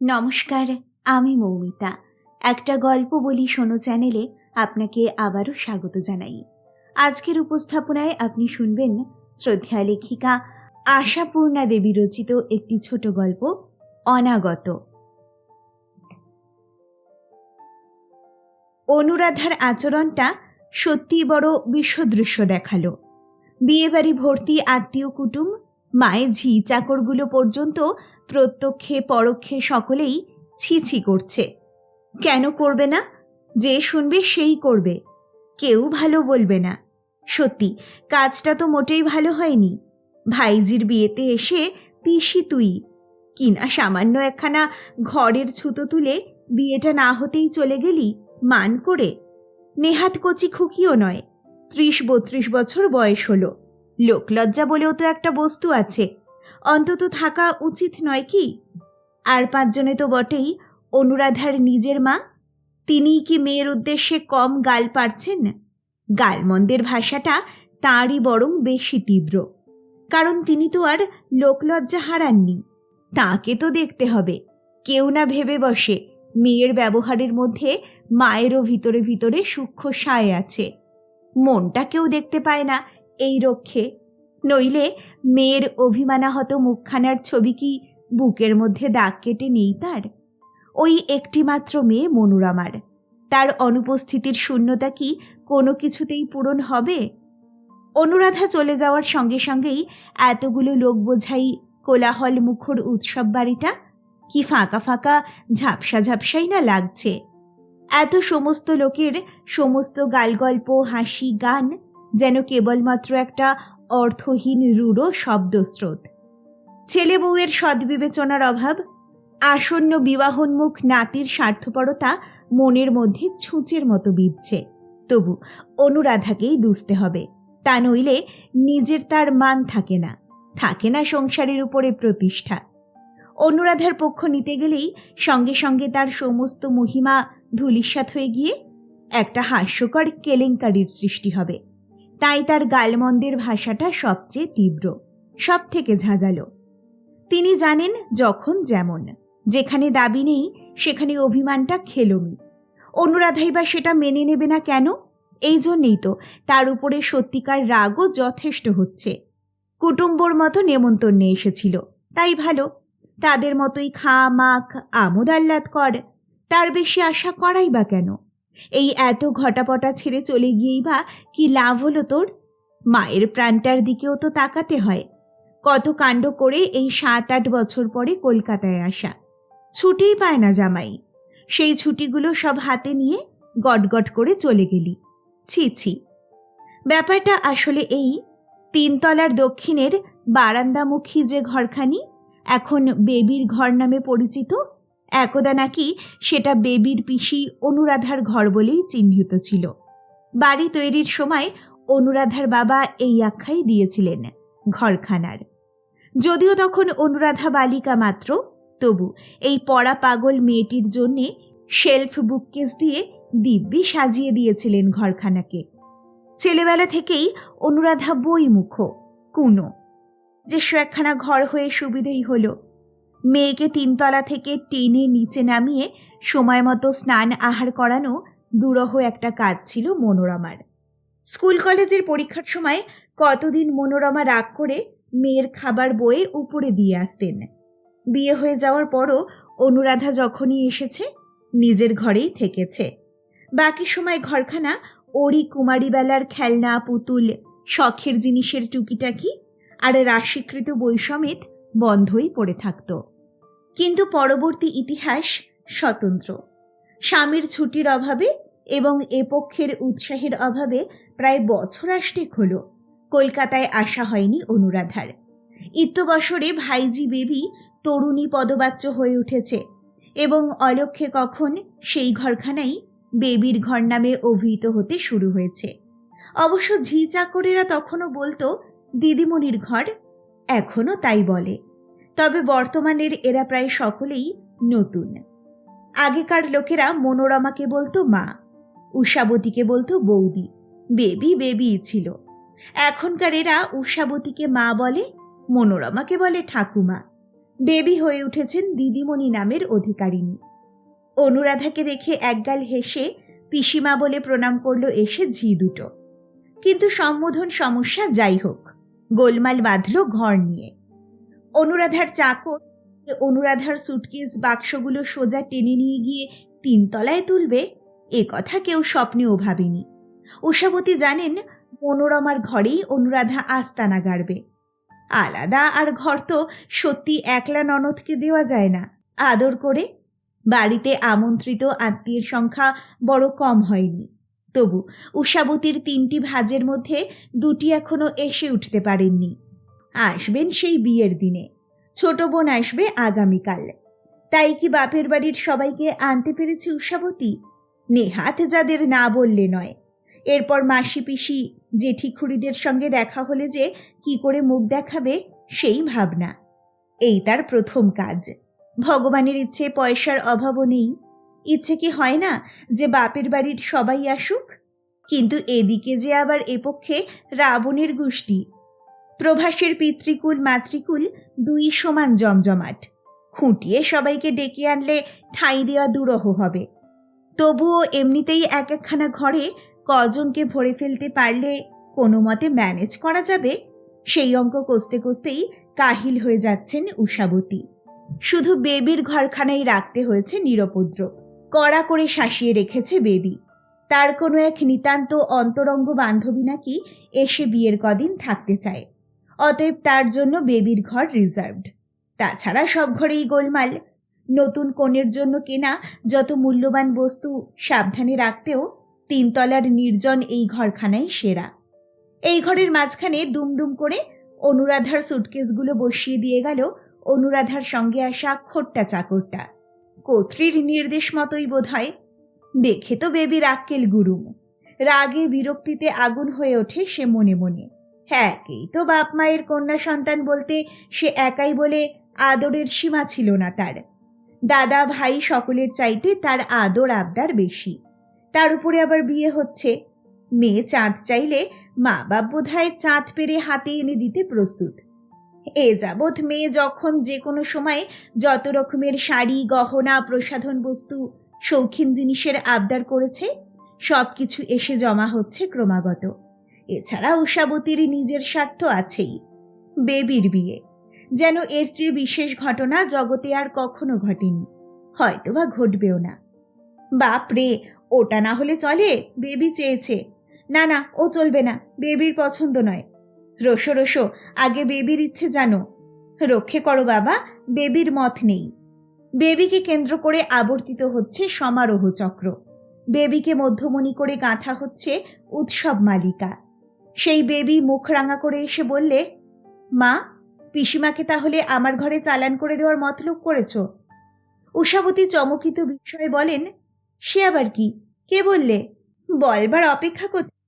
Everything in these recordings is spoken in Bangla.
নমস্কার, আমি মৌমিতা। একটা গল্প বলি শোনো চ্যানেলে, আপনাকে আবারও স্বাগত জানাই। আজকের উপস্থাপনায় আপনি শুনবেন শ্রদ্ধা লেখিকা আশাপূর্ণা দেবী রচিত একটি ছোট গল্প, অনাগত। অনুরাধার আচরণটা সত্যিই বড় বিশ্বদৃশ্য দেখাল। বিয়েবাড়ি ভর্তি আত্মীয় কুটুম মায়ের ঝি চাকরগুলো পর্যন্ত প্রত্যক্ষে, পরোক্ষে সকলেই ছি ছি করছে। কেন করবে না? যে শুনবে সেই করবে। কেউ ভালো বলবে না। সত্যি, কাজটা তো মোটেই ভালো হয়নি। ভাইজির বিয়েতে এসে পিসি তুই। কিনা সামান্য একখানা ঘরের ছুতো তুলে বিয়েটা না হতেই চলে গেলি মান করে? নেহাত কচি খুকিও নয়। ত্রিশ বত্রিশ বছর বয়স হলো। লোকলজ্জা বলেও তো একটা বস্তু আছে। অন্তত থাকা উচিত নয় কি? আর পাঁচজনে তো বটেই, অনুরাধার নিজের মা। তিনিই কি মেয়ের উদ্দেশ্যে কম গাল পারছেন? গালমন্দের ভাষাটা তাঁরই বরং বেশি তীব্র। কারণ তিনি তো আর লোকলজ্জা হারাননি। তাকে তো দেখতে হবে। কেউ না ভেবে বসে, মেয়ের ব্যবহারের মধ্যে মায়েরও ভিতরে ভিতরে সূক্ষ্ম সায় আছে। মনটা কেউ দেখতে পায় না। এই রক্ষে। নইলে মেয়ের অভিমানাহত মুখখানার ছবি কি বুকের মধ্যে দাগ কেটে নেই তার? ওই একটিমাত্র মেয়ে মনোরমার। তার অনুপস্থিতির শূন্যতা কি কোনো কিছুতেই পূরণ হবে? অনুরাধা চলে যাওয়ার সঙ্গে সঙ্গেই এতগুলো লোক বোঝাই কোলাহল মুখর উৎসব বাড়িটা? কি ফাঁকা ফাঁকা, ঝাপসা ঝাপসাই না লাগছে? এত সমস্ত লোকের সমস্ত গালগল্প, হাসি, গান যেন কেবলমাত্র একটা অর্থহীন রূঢ় শব্দস্রোত। ছেলে বউয়ের সদ্বিবেচনার অভাব, আসন্ন বিবাহোন্মুখ নাতির স্বার্থপরতা মনের মধ্যে ছুঁচের মতো বিধছে। তবু অনুরাধাকেই দুষতে হবে, তা নইলে নিজের তার মান থাকে না থাকে না সংসারের উপরে প্রতিষ্ঠা। অনুরাধার পক্ষ নিতে গেলেই সঙ্গে সঙ্গে তার সমস্ত মহিমা ধূলিসাৎ হয়ে গিয়ে একটা হাস্যকর কেলেঙ্কারির সৃষ্টি হবে। তাই তার গালমন্দের ভাষাটা সবচেয়ে তীব্র সব থেকে ঝাঁঝালো। তিনি জানেন যখন যেমন, যেখানে দাবি নেই সেখানে অভিমানটা খেলমি। অনুরাধাই বা সেটা মেনে নেবে না কেন? এই জন্যেই তো তার উপরে সত্যিকার রাগও যথেষ্ট হচ্ছে। কুটুম্বর মতো নেমন্তন্নে এসেছিল, তাই ভালো। তাদের মতোই খা মাখ আমোদ আহ্লাদ কর তার বেশি আশা করাই বা কেন? এই এত ঘটাপটা ছেড়ে চলে গিয়েই বা কি লাভ হলো তোর? মায়ের প্রাণটার দিকেও তো তাকাতে হয়। কত কাণ্ড করে এই সাত আট বছর পরে কলকাতায় আসা। ছুটিই পায় না জামাই। সেই ছুটিগুলো সব হাতে নিয়ে গটগট করে চলে গেলি। ছি ছি। ব্যাপারটা আসলে এই, তিনতলার দক্ষিণের বারান্দামুখী যে ঘরখানি, এখন বেবির ঘর নামে পরিচিত একদা নাকি সেটা বেবির পিসি অনুরাধার ঘর বলেই চিহ্নিত ছিল। বাড়ি তৈরির সময় অনুরাধার বাবা এই আখ্যাই দিয়েছিলেন ঘরখানার। যদিও তখন অনুরাধা বালিকা মাত্র, তবু এই পড়া পাগল মেয়েটির জন্যে শেলফ বুককেস দিয়ে দিব্যি সাজিয়ে দিয়েছিলেন ঘরখানাকে। ছেলেবেলা থেকেই অনুরাধা বই মুখ কুনো। যে একখানা ঘর হয়ে সুবিধেই হলো মেয়েকে তিনতলা থেকে টেনে নিচে নামিয়ে সময় মতো স্নান আহার করানো দুরহ একটা কাজ ছিল মনোরমার। স্কুল কলেজের পরীক্ষার সময় কতদিন মনোরমা রাগ করে মেয়ের খাবার বয়ে উপরে দিয়ে আসতেন। বিয়ে হয়ে যাওয়ার পরও অনুরাধা যখনই এসেছে, নিজের ঘরেই থেকেছে। বাকি সময় ঘরখানা ওরি কুমারীবেলার খেলনা, পুতুল, শখের জিনিসের টুকিটাকি আর রাশিকৃত বই সমেত বন্ধই পড়ে থাকত। কিন্তু পরবর্তী ইতিহাস স্বতন্ত্র। স্বামীর ছুটির অভাবে এবং এ পক্ষের উৎসাহের অভাবে প্রায় বছর আষ্টেক হল কলকাতায় আসা হয়নি অনুরাধার। ইত্যবসরে ভাইজি বেবি তরুণী পদবাচ্য হয়ে উঠেছে এবং অলক্ষে কখন সেই ঘরখানাই বেবির ঘর নামে অভিহিত হতে শুরু হয়েছে। অবশ্য ঝি চাকরেরা তখনও বলতো, দিদিমণির ঘর এখনও তাই বলে। তবে বর্তমানের এরা প্রায় সকলেই নতুন। আগেকার লোকেরা মনোরমাকে বলতো মা, উষাবতীকে বলতো বৌদি, বেবি বেবি ছিল। এখনকার এরা উষাবতীকে মা বলে, মনোরমাকে বলে ঠাকুমা। বেবি হয়ে উঠেছেন দিদিমণি নামের অধিকারিণী। অনুরাধাকে দেখে একগাল হেসে পিসিমা বলে প্রণাম করল এসে ঝি দুটো। কিন্তু সম্বোধন সমস্যা যাই হোক, গোলমাল বাঁধল ঘর নিয়ে। অনুরাধার চাকর অনুরাধার সুটকেস বাক্সগুলো সোজা টেনে নিয়ে গিয়ে তিনতলায় তুলবে, এ কথা কেউ স্বপ্নেও ভাবেনি। উষাবতী জানেন মনোরমার ঘরেই অনুরাধা আস্তানা গাড়বে। আলাদা আর ঘর তো সত্যি একলা ননদকে দেওয়া যায় না। আদর করে বাড়িতে আমন্ত্রিত আত্মীয়ের সংখ্যা বড় কম হয়নি। তবু উষাবতীর তিনটি ভাজের মধ্যে দুটি এখনও এসে উঠতে পারেননি। আসবেন সেই বিয়ের দিনে। ছোট বোন আসবে আগামীকাল। তাই কি বাপের বাড়ির সবাইকে আনতে পেরেছে উষাবতী? নেহাত যাদের না বললে নয়। এরপর মাসি পিসি, জেঠি খুড়িদের সঙ্গে দেখা হলে যে কি করে মুখ দেখাবে, সেই ভাবনা। এই তার প্রথম কাজ। ভগবানের ইচ্ছে পয়সার অভাবও নেই। ইচ্ছে কি হয় না যে বাপের বাড়ির সবাই আসুক? কিন্তু এদিকে যে আবার এপক্ষে রাবণের গোষ্ঠী। প্রভাসের পিতৃকুল, মাতৃকুল দুই সমান জমজমাট। খুঁটিয়ে সবাইকে ডেকে আনলে ঠাঁই দেওয়া দুরহ হবে। তবুও এমনিতেই এক একখানা ঘরে কজনকে ভরে ফেলতে পারলে কোনো মতে ম্যানেজ করা যাবে? সেই অঙ্ক কষতে কষতেই কাহিল হয়ে যাচ্ছেন উষাবতী শুধু বেবির ঘরখানায় রাখতে হয়েছে নিরপদ্রব কড়া করে শাসিয়ে রেখেছে বেবি। তার কোনো এক নিতান্ত অন্তরঙ্গ বান্ধবী নাকি এসে বিয়ের কদিন থাকতে চায়। অতএব তার জন্য বেবির ঘর রিজার্ভড তাছাড়া সব ঘরেই গোলমাল। নতুন কনের জন্য কেনা যত মূল্যবান বস্তু সাবধানে রাখতেও তিনতলার নির্জন এই ঘরখানাই সেরা। এই ঘরের মাঝখানে দুমদুম করে অনুরাধার সুটকেসগুলো বসিয়ে দিয়ে গেল অনুরাধার সঙ্গে আসা খোট্টা চাকরটা। কর্ত্রীর নির্দেশ মতোই বোধ হয় দেখে তো বেবির আক্কেল গুরুম। রাগে বিরক্তিতে আগুন হয়ে ওঠে সে মনে মনে। হ্যাঁ একেই তো বাপ মায়ের কন্যা সন্তান বলতে সে একাই বলে আদরের সীমা ছিল না তার। দাদা ভাই সকলের চাইতে তার আদর আবদার বেশি। তার উপরে আবার বিয়ে হচ্ছে। মেয়ে চাঁদ চাইলে মা বাপ বোধহয় চাঁদ পেরে হাতে এনে দিতে প্রস্তুত। এ যাবৎ মেয়ে যখন যে কোনো সময় যত রকমের শাড়ি, গহনা, প্রসাধন বস্তু, শৌখিন জিনিসের আবদার করেছে সব কিছু এসে জমা হচ্ছে ক্রমাগত। এছাড়া উষাবতীর নিজের স্বার্থ আছেই। বেবির বিয়ে। যেন এর চেয়ে বিশেষ ঘটনা জগতে আর কখনো ঘটেনি। হয়তো বা ঘটবেও না। বাপ রে, ওটা না হলে চলে, বেবি চেয়েছে। না না, ও চলবে না, বেবির পছন্দ নয়। রসো রসো, আগে বেবির ইচ্ছে জানো। রক্ষে করো বাবা, বেবির মত নেই। বেবিকে কেন্দ্র করে আবর্তিত হচ্ছে সমারোহ চক্র। বেবিকে মধ্যমণি করে গাঁথা হচ্ছে উৎসব মালিকা। সেই বেবি মুখ রাঙা করে এসে বললে, মা, পিসিমাকে তাহলে আমার ঘরে চালান করে দেওয়ার মতলব করেছ? উষাবতী চমকিত বিষয়ে বলেন, সে আবার কি? কে বললে? বলবার অপেক্ষা করতে।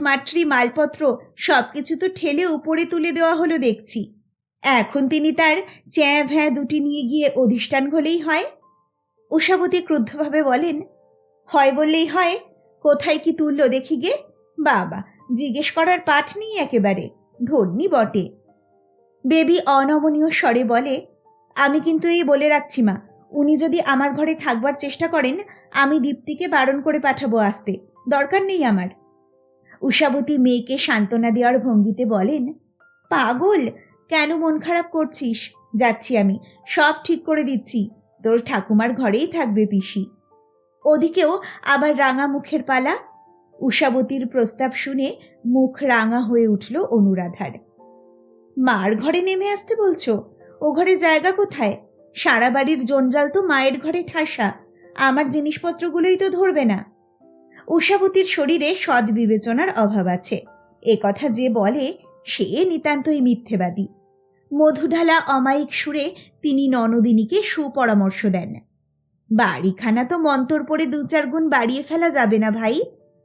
মাতৃ মালপত্র সব কিছু তো ঠেলে উপরে তুলে দেওয়া হলো দেখছি। এখন তিনি তার চ্যাঁ ভ্যাঁ দুটি নিয়ে গিয়ে অধিষ্ঠান হলেই হয়? উষাবতী ক্রুদ্ধভাবে বলেন, হয় বললেই হয়। কোথায় কি তুলল দেখি গে? বাবা জিজ্ঞেস করার পাঠ নেই একেবারে। ধন্যি বটে। বেবি অনমনীয় স্বরে বলে, আমি কিন্তু এই বলে রাখছি মা, উনি যদি আমার ঘরে থাকবার চেষ্টা করেন, আমি দীপ্তিকে বারণ করে পাঠাবো আসতে। দরকার নেই আমার। উষাবতী মেয়েকে সান্ত্বনা দেওয়ার ভঙ্গিতে বলেন, পাগল, কেন মন খারাপ করছিস? যাচ্ছি আমি, সব ঠিক করে দিচ্ছি। তোর ঠাকুমার ঘরেই থাকবে পিসি। ওদিকেও আবার রাঙা মুখের পালা উষাবতীর প্রস্তাব শুনে মুখ রাঙা হয়ে উঠল অনুরাধার। মার ঘরে নেমে আসতে বলছো? ও ঘরে জায়গা কোথায়? সারা বাড়ির জঞ্জাল তো মায়ের ঘরে ঠাসা, আমার জিনিসপত্রগুলোই তো ধরবে না। উষাবতীর শরীরে সৎ বিবেচনার অভাব আছে, এ কথা যে বলে সে নিতান্তই মিথ্যেবাদী। মধুঢালা অমায়িক সুরে তিনি ননদিনীকে সুপরামর্শ দেন। বাড়িখানা তো মন্তর পড়ে দু চার গুণ বাড়িয়ে ফেলা যাবে না ভাই।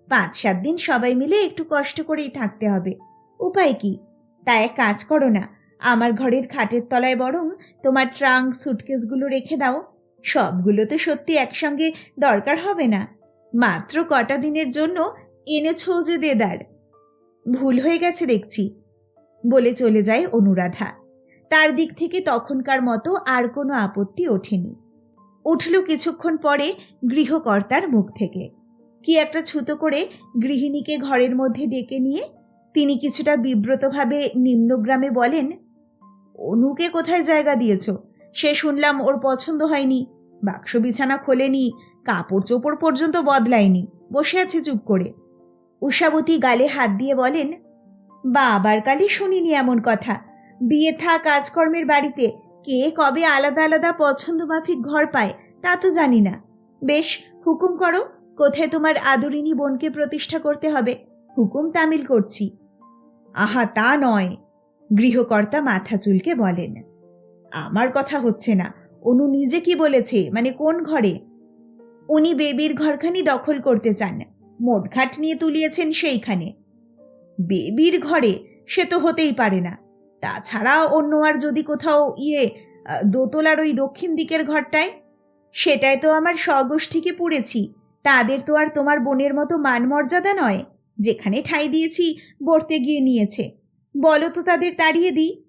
পাঁচ সাত দিন সবাই মিলে একটু কষ্ট করেই থাকতে হবে। উপায় কি? তা এক কাজ করো না। আমার ঘরের খাটের তলায় বরং তোমার ট্রাঙ্ক, সুটকেসগুলো রেখে দাও। সবগুলো তো সত্যি একসঙ্গে দরকার হবে না। মাত্র কটা দিনের জন্য এনেছো যে দেদার। ভুল হয়ে গেছে দেখছি। বলে চলে যায় অনুরাধা। তার দিক থেকে তখনকার মতো আর কোনো আপত্তি ওঠেনি। উঠল কিছুক্ষণ পরে গৃহকর্তার মুখ থেকে। কি একটা ছুতো করে গৃহিণীকে ঘরের মধ্যে ডেকে নিয়ে তিনি কিছুটা বিব্রতভাবে নিম্নগ্রামে বলেন, অনুকে কোথায় জায়গা দিয়েছ? সে শুনলাম ওর পছন্দ হয়নি। বাক্স বিছানা খোলেনি, কাপড় চোপড় পর্যন্ত বদলায়নি। বসে আছে চুপ করে। উষাবতী গালে হাত দিয়ে বলেন, বাবার কালে শুনিনি এমন কথা। বিয়ে থা কাজকর্মের বাড়িতে। কে কবে আলাদা আলাদা পছন্দ মাফিক ঘর পায় তা তো জানি না। বেশ, হুকুম করো। কোথায় তোমার আদরিনী বোনকে প্রতিষ্ঠা করতে হবে? হুকুম তামিল করছি। আহা, তা নয়, গৃহকর্তা মাথা চুলকে বলেন। আমার কথা হচ্ছে না, অনু নিজে কি বলেছে মানে কোন ঘরে? উনি বেবির ঘরখানি দখল করতে চান, মোটঘাট নিয়ে তুলিয়েছেন সেইখানে। বেবির ঘরে? সে তো হতেই পারে না। তাছাড়া অন্য আর যদি কোথাও ইয়ে দোতলার ওই দক্ষিণ দিকের ঘরটায়? সেটাই তো আমার স্বগোষ্ঠীকে পুড়েছি। তাদের তো আর তোমার বোনের মতো মান মর্যাদা নয়। যেখানে ঠাঁই দিয়েছি বর্তে গিয়ে নিয়েছে। বলো তো তাদের তাড়িয়ে দিই।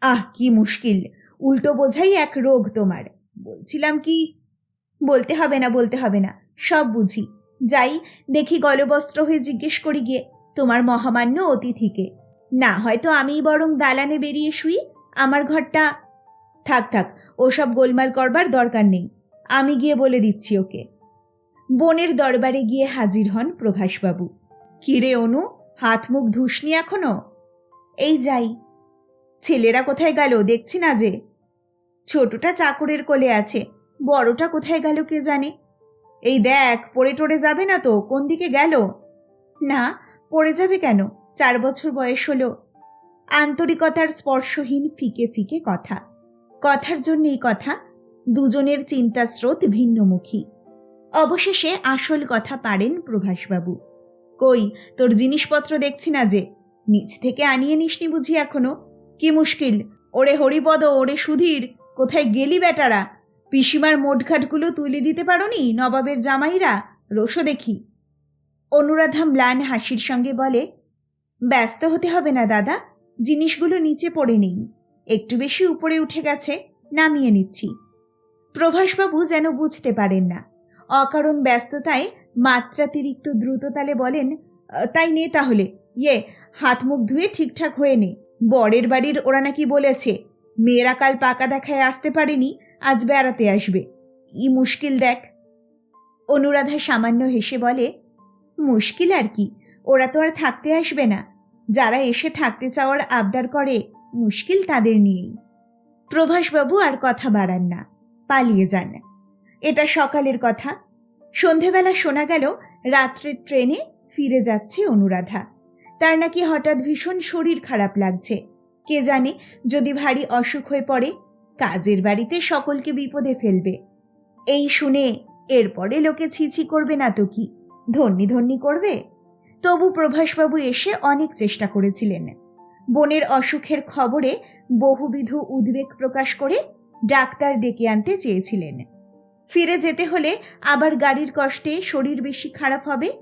আহ, কি মুশকিল। উল্টো বোঝাই এক রোগ তোমার। বলছিলাম কি? বলতে হবে না, বলতে হবে না। সব বুঝি। যাই, দেখি গলবস্ত্র হয়ে জিজ্ঞেস করি গিয়ে তোমার মহামান্য অতিথিকে। না, হয়তো আমিই বরং দালানে বেরিয়ে শুই। আমার ঘরটা থাক থাক, ওসব গোলমাল করবার দরকার নেই। আমি গিয়ে বলে দিচ্ছি ওকে। বোনের দরবারে গিয়ে হাজির হন প্রভাসবাবু। কিরে অনু, হাত মুখ ধুসনি এখনও? এই যাই। ছেলেরা কোথায় গেল দেখছি না যে। ছোটটা চাকরের কোলে আছে, বড়টা কোথায় গেল কে জানে? এই দেখ, পড়ে টড়ে যাবে না তো, কোন দিকে গেল? না, পড়ে যাবে কেন? চার বছর বয়স হলো। আন্তরিকতার স্পর্শহীন ফিকে ফিকে কথা। কথার জন্যই কথা, দুজনের চিন্তা স্রোত ভিন্নমুখী। অবশেষে আসল কথা পারেন প্রভাসবাবু। কই, তোর জিনিসপত্র দেখছি না যে? নিচ থেকে আনিয়ে নিসনি বুঝি এখনও? কি মুশকিল? ওরে হরিপদ, ওরে সুধীর, কোথায় গেলি বেটারা? পিসিমার মোটঘাটগুলো তুলে দিতে পারোনি নবাবের জামাইরা? রোশো দেখি। অনুরাধা ম্লান হাসির সঙ্গে বলে, ব্যস্ত হতে হবে না দাদা, জিনিসগুলো নিচে পড়ে নেই। একটু বেশি উপরে উঠে গেছে, নামিয়ে নিচ্ছি। প্রভাসবাবু যেন বুঝতে পারেন না। অকারণ ব্যস্ততায় মাত্রাতিরিক্ত দ্রুততালে বলেন তাই নে তাহলে। ইয়ে হাত মুখ ধুয়ে ঠিকঠাক হয়ে নে। বরের বাড়ির ওরা নাকি বলেছে, মেয়েরা কাল পাকা দেখায় আসতে পারেনি, আজ বেড়াতে আসবে। ই মুশকিল দেখ। অনুরাধা সামান্য হেসে বলে, মুশকিল আর কি, ওরা তো আর থাকতে আসবে না। যারা এসে থাকতে চাওয়ার আবদার করে, মুশকিল তাদের নিয়েই। প্রভাসবাবু আর কথা বাড়ান না, পালিয়ে যান। এটা সকালের কথা। সন্ধেবেলা শোনা গেল, রাত্রের ট্রেনে ফিরে যাচ্ছে অনুরাধা। তার নাকি হঠাৎ ভীষণ শরীর খারাপ লাগছে। কে জানে, যদি ভারী অসুখ হয়ে পড়ে, কাজের বাড়িতে সকলকে বিপদে ফেলবে। এই শুনে এরপরে লোকে ছিছি করবে না তো কি? ধন্যি ধন্যি করবে? তবু প্রভাসবাবু এসে অনেক চেষ্টা করেছিলেন। বোনের অসুখের খবরে বহুবিধ উদ্বেগ প্রকাশ করে ডাক্তার ডেকে আনতে চেয়েছিলেন। ফিরে যেতে হলে আবার গাড়ির কষ্টে শরীর বেশি খারাপ হবে?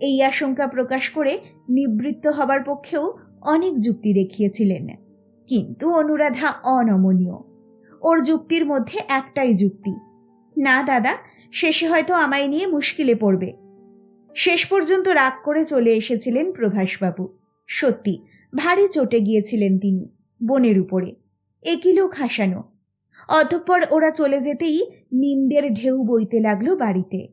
এই আশঙ্কা প্রকাশ করে নিবৃত্ত হবার পক্ষেও অনেক যুক্তি দেখিয়েছিলেন। কিন্তু অনুরাধা অনমনীয়। ওর যুক্তির মধ্যে একটাই যুক্তি। না, দাদা, শেষে হয়তো আমায় নিয়ে মুশকিলে পড়বে। শেষ পর্যন্ত রাগ করে চলে এসেছিলেন প্রভাসবাবু। সত্যি, ভারী চটে গিয়েছিলেন তিনি, বনের উপরে। একিলো খাসানো অতঃপর ওরা চলে যেতেই নিন্দের ঢেউ বইতে লাগল বাড়িতে।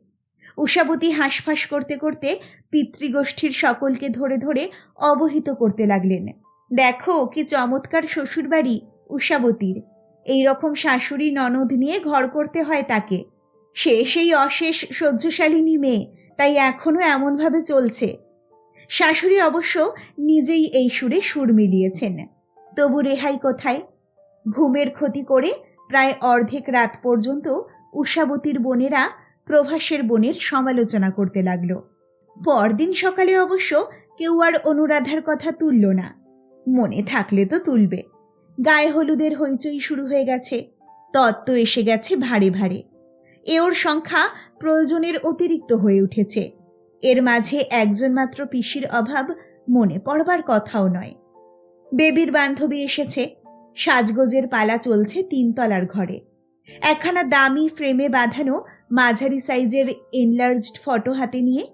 উষাবতী হাঁসফাঁস করতে করতে পিতৃগোষ্ঠীর সকলকে ধরে ধরে অবহিত করতে লাগলেন। দেখো কি চমৎকার শ্বশুরবাড়ি উষাবতীর। এই রকম শাশুড়ি ননদ নিয়ে ঘর করতে হয় তাকে। সে সেই অশেষ সহ্যশালিনী মেয়ে, তাই এখনও এমনভাবে চলছে। শাশুড়ি অবশ্য নিজেই এই সুরে সুর মিলিয়েছেন। তবু রেহাই কোথায়? ঘুমের ক্ষতি করে প্রায় অর্ধেক রাত পর্যন্ত উষাবতীর বোনেরা প্রভাসের বোনের সমালোচনা করতে লাগল। পরদিন সকালে অবশ্য কেউ আর অনুরাধার কথা তুলল না। মনে থাকলে তো তুলবে। গায়ে হলুদের হইচই শুরু হয়ে গেছে। তত্ত্ব এসে গেছে ভারে ভারে। এ ওর সংখ্যা প্রয়োজনের অতিরিক্ত হয়ে উঠেছে। এর মাঝে একজন মাত্র পিসির অভাব মনে পড়বার কথাও নয়। বেবির বান্ধবী এসেছে। সাজগোজের পালা চলছে তিনতলার ঘরে। একখানা দামি ফ্রেমে বাঁধানো মাঝারি সাইজের এনলার্জড ফটো হাতে নিয়ে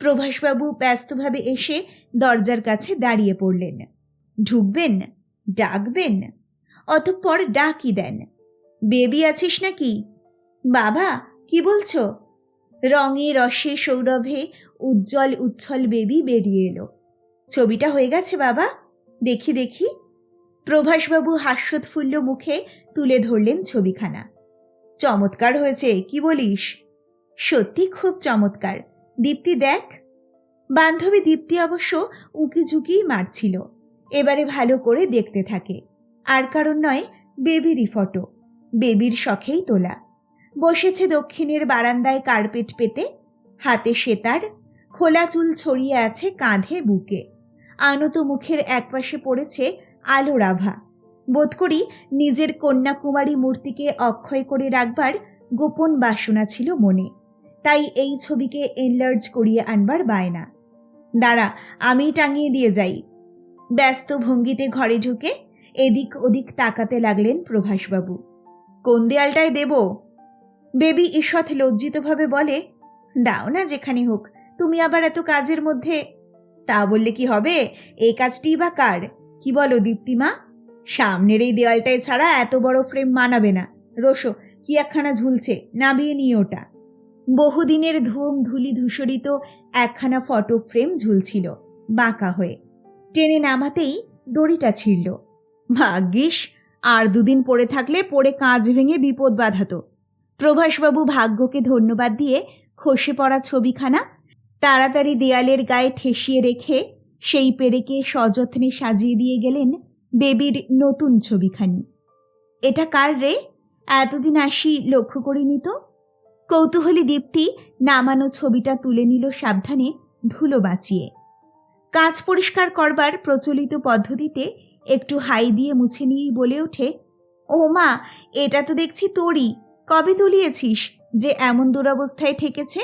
প্রভাসবাবু ব্যস্তভাবে এসে দরজার কাছে দাঁড়িয়ে পড়লেন। ঢুকবেন? ডাকবেন? অতঃপর ডাকি দেন। বেবি আছিস নাকি? বাবা, কি বলছো? রঙে রসে সৌরভে উজ্জ্বল উচ্ছল বেবি বেরিয়ে এলো। ছবিটা হয়ে গেছে বাবা, দেখি দেখি। প্রভাসবাবু হাস্যোৎফুল্ল মুখে তুলে ধরলেন ছবিখানা। চমৎকার হয়েছে, কি বলিস? সত্যি খুব চমৎকার। দীপ্তি দেখ। বান্ধবী দীপ্তি অবশ্য উকি ঝুঁকিই মারছিল। এবারে ভালো করে দেখতে থাকে। আর কারণ নয়, বেবিরই ফটো। বেবির শখেই তোলা। বসেছে দক্ষিণের বারান্দায় কার্পেট পেতে। হাতে সেতার। খোলা চুল ছড়িয়ে আছে কাঁধে বুকে। আনত মুখের একপাশে পড়েছে আলোর আভা বোধ করি নিজের কন্যাকুমারী মূর্তিকে অক্ষয় করে রাখবার গোপন বাসনা ছিল মনে। তাই এই ছবিকে এনলার্জ করিয়ে আনবার বায়না। দাঁড়া, আমি টাঙিয়ে দিয়ে যাই। ব্যস্ত ভঙ্গিতে ঘরে ঢুকে এদিক ওদিক তাকাতে লাগলেন প্রভাসবাবু। কোন দেয়ালটায় দেব? বেবি ঈষৎ লজ্জিতভাবে বলে, দাও না যেখানে হোক, তুমি আবার এত কাজের মধ্যে? তা বললে কি হবে? এই কাজটিই বা কার? কি বলো দীপ্তিমা? সামনের এই দেওয়ালটায় ছাড়া এত বড় ফ্রেম মানাবে না। রোশো, কি একখানা ঝুলছে? নাবিয়ে নিয়ে ওটা। বহুদিনের ধুম ধুলি ধূসরিত একখানা ফটো ফ্রেম ঝুলছিল বাঁকা হয়ে। টেনে নামাতেই দড়িটা ছিঁড়ল। ভাগ্যিস, আর দুদিন পড়ে থাকলে পড়ে কাঁচ ভেঙে বিপদ বাঁধাত। প্রভাসবাবু ভাগ্যকে ধন্যবাদ দিয়ে খসে পড়া ছবিখানা তাড়াতাড়ি দেয়ালের গায়ে ঠেসিয়ে রেখে সেই পেরেকে সযত্নে সাজিয়ে দিয়ে গেলেন বেবির নতুন ছবিখানি। এটা কার রে? এতদিন আসি লক্ষ্য করিনি তো? কৌতূহলী দীপ্তি নামানো ছবিটা তুলে নিল সাবধানে ধুলো বাঁচিয়ে। কাঁচ পরিষ্কার করবার প্রচলিত পদ্ধতিতে একটু হাই দিয়ে মুছে নিয়েই বলে ওঠে, ও মা, এটা তো দেখছি তোরই, কবে তুলিয়েছিস? যে এমন দুরবস্থায় ঠেকেছে?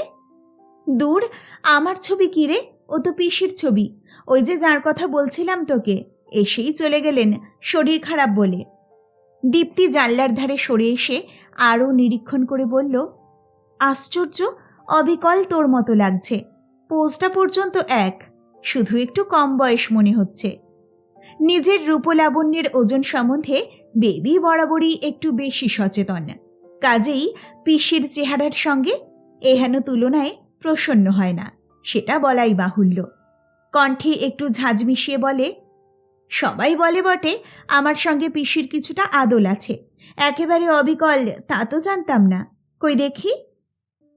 দূর, আমার ছবি কি রে? ও তো পিসির ছবি। ওই যে যার কথা বলছিলাম তোকে, এসেই চলে গেলেন শরীর খারাপ বলে। দীপ্তি জানলার ধারে সরে এসে আরও নিরীক্ষণ করে বলল, আশ্চর্য, অবিকল তোর মতো লাগছে। পোজটা পর্যন্ত এক, শুধু একটু কম বয়স মনে হচ্ছে। নিজের রূপলাবণ্যের ওজন সম্বন্ধে বেবি বরাবরই একটু বেশি সচেতন। কাজেই পিসির চেহারার সঙ্গে এহেন তুলনায় প্রসন্ন হয় না। সেটা বলাই বাহুল্য। কণ্ঠে একটু ঝাঁঝ মিশিয়ে বলে, সবাই বলে বটে, আমার সঙ্গে পিসির কিছুটা আদল আছে। একেবারে অবিকল, তা তো জানতাম না। কই দেখি?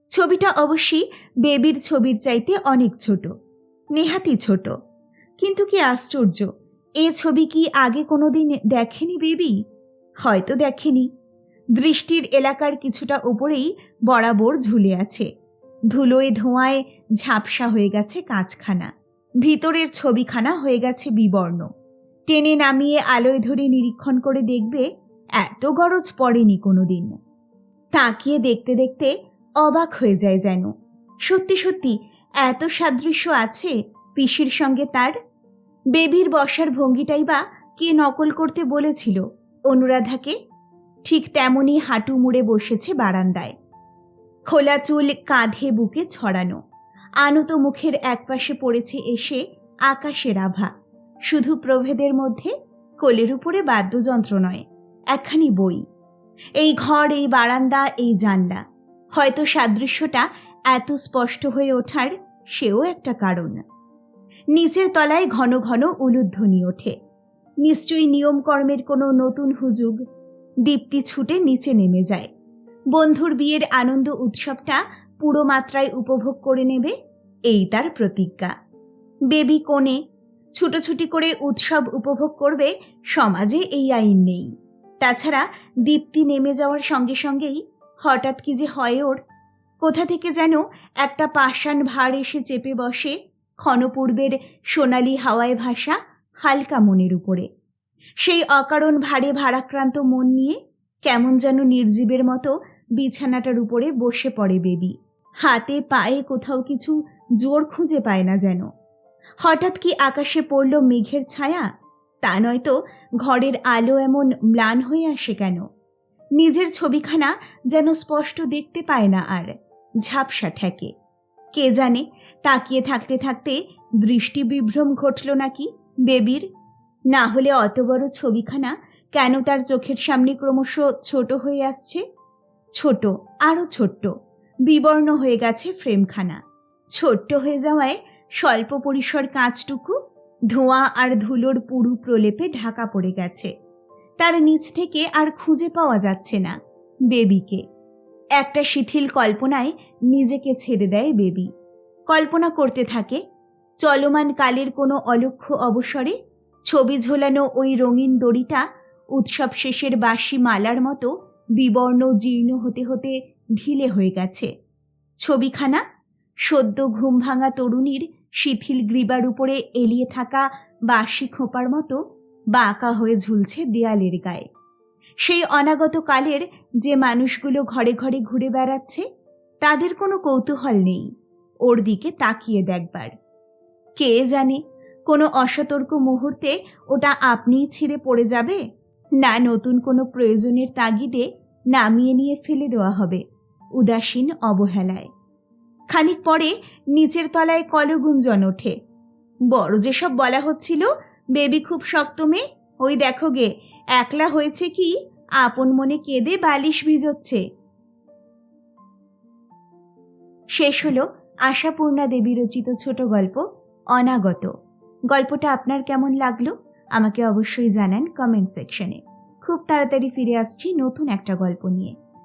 ছবিটা অবশ্যই বেবির ছবির চাইতে অনেক ছোট নেহাতি ছোট। কিন্তু কি আশ্চর্য, এ ছবি কি আগে কোনোদিন দেখেনি বেবি? হয়তো দেখেনি। দৃষ্টির এলাকার কিছুটা ওপরেই বরাবর ঝুলে আছে। ধুলোয় ধোঁয়ায় ঝাপসা হয়ে গেছে কাঁচখানা ভিতরের ছবিখানা হয়ে গেছে বিবর্ণ। টেনে নামিয়ে আলোয় ধরে নিরীক্ষণ করে দেখবে এত গরজ পড়েনি কোনোদিন। তাকিয়ে দেখতে দেখতে অবাক হয়ে যায় যেন। সত্যি সত্যি এত সাদৃশ্য আছে পিসির সঙ্গে তার? বেবির বসার ভঙ্গিটাই বা কে নকল করতে বলেছিল অনুরাধাকে? ঠিক তেমনই হাঁটু মুড়ে বসেছে বারান্দায়। খোলা চুল কাঁধে বুকে ছড়ানো। আনত মুখের একপাশে পড়েছে এসে আকাশের আভা শুধু প্রভেদের মধ্যে, কোলের উপরে বাদ্যযন্ত্র নয়, একখানি বই। এই ঘর, এই বারান্দা, এই জানলা। হয়তো সাদৃশ্যটা এত স্পষ্ট হয়ে ওঠার সেও একটা কারণ। নিচের তলায় ঘন ঘন উলুধ্বনি ওঠে। নিশ্চয়ই নিয়মকর্মের কোনো নতুন হুজুগ দীপ্তি ছুটে নিচে নেমে যায়। বন্ধুর বিয়ের আনন্দ উৎসবটা পুরো মাত্রায় উপভোগ করে নেবে, এই তার প্রতিজ্ঞা। বেবি কোণে ছুটোছুটি করে উৎসব উপভোগ করবে সমাজে এই আইন নেই। তাছাড়া দীপ্তি নেমে যাওয়ার সঙ্গে সঙ্গেই হঠাৎ কি যে হয় ওর। কোথা থেকে যেন একটা পাষাণ ভার এসে চেপে বসে ক্ষণপূর্বের সোনালি হাওয়ায় ভাসা হালকা মনের উপরে। সেই অকারণ ভারে ভারাক্রান্ত মন নিয়ে কেমন যেন নির্জীবের মতো বিছানাটার উপরে বসে পড়ে বেবি। হাতে পায়ে কোথাও কিছু জোর খুঁজে পায় না যেন। হঠাৎ কি আকাশে পড়ল মেঘের ছায়া? তা নয়তো ঘরের আলো এমন ম্লান হয়ে আসে কেন? নিজের ছবিখানা যেন স্পষ্ট দেখতে পায় না আর, ঝাপসা ঠেকে। কে জানে, তাকিয়ে থাকতে থাকতে দৃষ্টি বিভ্রম ঘটল নাকি, বেবির? না হলে অত বড় ছবিখানা কেন তার চোখের সামনে ক্রমশ ছোট হয়ে আসছে? ছোট আরও ছোট্ট। বিবর্ণ হয়ে গেছে ফ্রেমখানা। ছোট্ট হয়ে যাওয়ায় স্বল্প পরিসর কাঁচটুকু, ধোঁয়া আর ধুলোর পুরু প্রলেপে ঢাকা পড়ে গেছে। তার নিচ থেকে আর খুঁজে পাওয়া যাচ্ছে না, বেবিকে। একটা শিথিল কল্পনায় নিজেকে ছেড়ে দেয় বেবি। কল্পনা করতে থাকে, চলমান কালের কোনো অলক্ষ্য অবসরে ছবি ঝোলানো ওই রঙিন দড়িটা উৎসব শেষের বাসি মালার মতো বিবর্ণ জীর্ণ হতে হতে ঢিলে হয়ে গেছে। ছবিখানা, সদ্য ঘুম ভাঙা তরুণীর শিথিল গ্রীবার উপরে এলিয়ে থাকা বাসি খোঁপার মতো বাঁকা হয়ে ঝুলছে দেয়ালের গায়ে। সেই অনাগত কালের যে মানুষগুলো ঘরে ঘরে ঘুরে বেড়াচ্ছে, তাদের কোনো কৌতূহল নেই। ওর দিকে তাকিয়ে দেখবার। কে জানে, কোনো অসতর্ক মুহূর্তে ওটা আপনিই ছিঁড়ে পড়ে যাবে? না নতুন কোনো প্রয়োজনের তাগিদে নামিয়ে নিয়ে ফেলে দেওয়া হবে। উদাসীন অবহেলায়। খানিক পরে নিচের তলায় কলগুঞ্জন ওঠে। বড় যেসব বলা হচ্ছিল, বেবি খুব শক্ত মেয়ে, ওই দেখো গে, একলা হয়েছে কি? আপন মনে কেঁদে বালিশ ভিজোচ্ছে। শেষ হলো আশাপূর্ণা দেবী রচিত ছোট গল্প, অনাগত। গল্পটা আপনার কেমন লাগল? আমাকে অবশ্যই জানান কমেন্ট সেকশনে। খুব তাড়াতাড়ি ফিরে আসছি নতুন একটা গল্প নিয়ে।